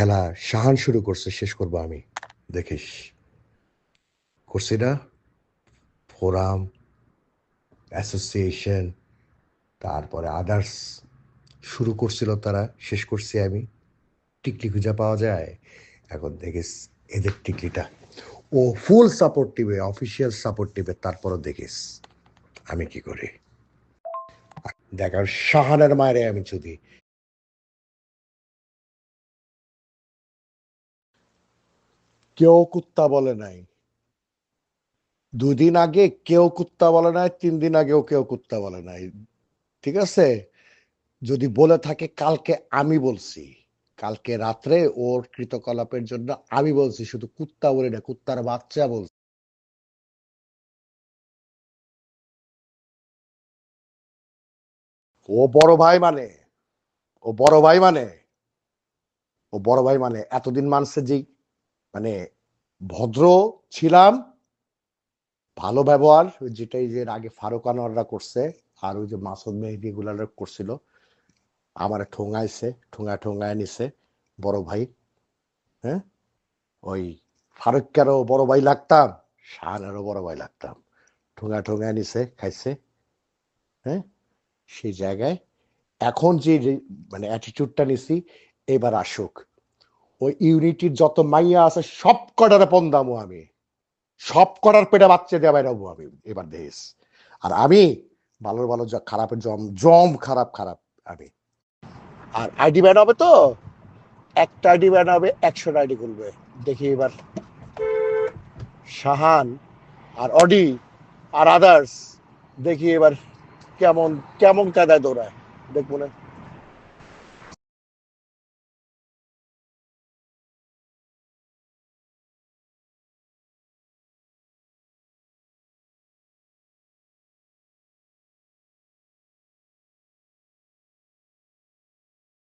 খেলা শাহান শুরু করছে, শেষ করব আমি। দেখিস। করছি না ফোরাম, অ্যাসোসিয়েশন, তারপরে আদার্স শুরু করছিল তারা, শেষ করছি আমি। টিকলি খুঁজে পাওয়া যায়। এখন দেখিস এদের টিকলিটা। ও ফুল সাপোর্ট দিবে অফিসিয়াল সাপোর্ট দিবে তারপরও দেখিস আমি কি করি। দেখার শাহানের মায়েরে আমি যদি কেউ কুত্তা বলে নাই। দুদিন আগে কেউ কুত্তা বলে নাই, তিন দিন আগেও কেউ কুত্তা বলে নাই। ঠিক আছে? যদি বলে থাকে, কালকে আমি বলছি। কালকে রাত্রে ওর কৃতকলাপের জন্য আমি বলছি, শুধু কুত্তা বলি না, কুত্তার বাচ্চা বলছি। ও বড় ভাই মানে ও বড় ভাই মানে ও বড় ভাই মানে এতদিন মানছে যে মানে ভদ্র ছিলাম, ভালো ব্যবহার যেটাই যে আগে ফারুক আনোয়াররা করছে, আর ওই যে মাসুদ মেহেদি গুলারা করছিল, আমার ঠোঙাইছে, ঠোঙা ঠোঙায় নিছে, বড় ভাই হ্যাঁ? ওই ফারুককেরও বড় ভাই লাগতাম, শাহানেরও বড় ভাই লাগতাম, ঠোঙা ঠোঙায় নিছে, খাইছে হ্যাঁ? সেই জায়গায়, এখন যে মানে অ্যাটিটিউডটা নিছি, এবার আসুক। ওই ইউনিটির যত মাইয়া আছে, সব কটারে পন্দামো আমি। সব কটার পেটে বাচ্চা দেওয়া বাইরাবো আমি এবার দেশ। আর আমি ভালোর ভালো খারাপের জম জম খারাপ খারাপ আমি। আর আইডি ব্যান হবে তো? একটা আইডি ব্যান হবে একশো আইডি খুলবে। দেখি এবার। শাহান আর অডি আর আদার্স দেখি এবার কেমন কেমন কায়দায় দৌড়ায়। দেখব না।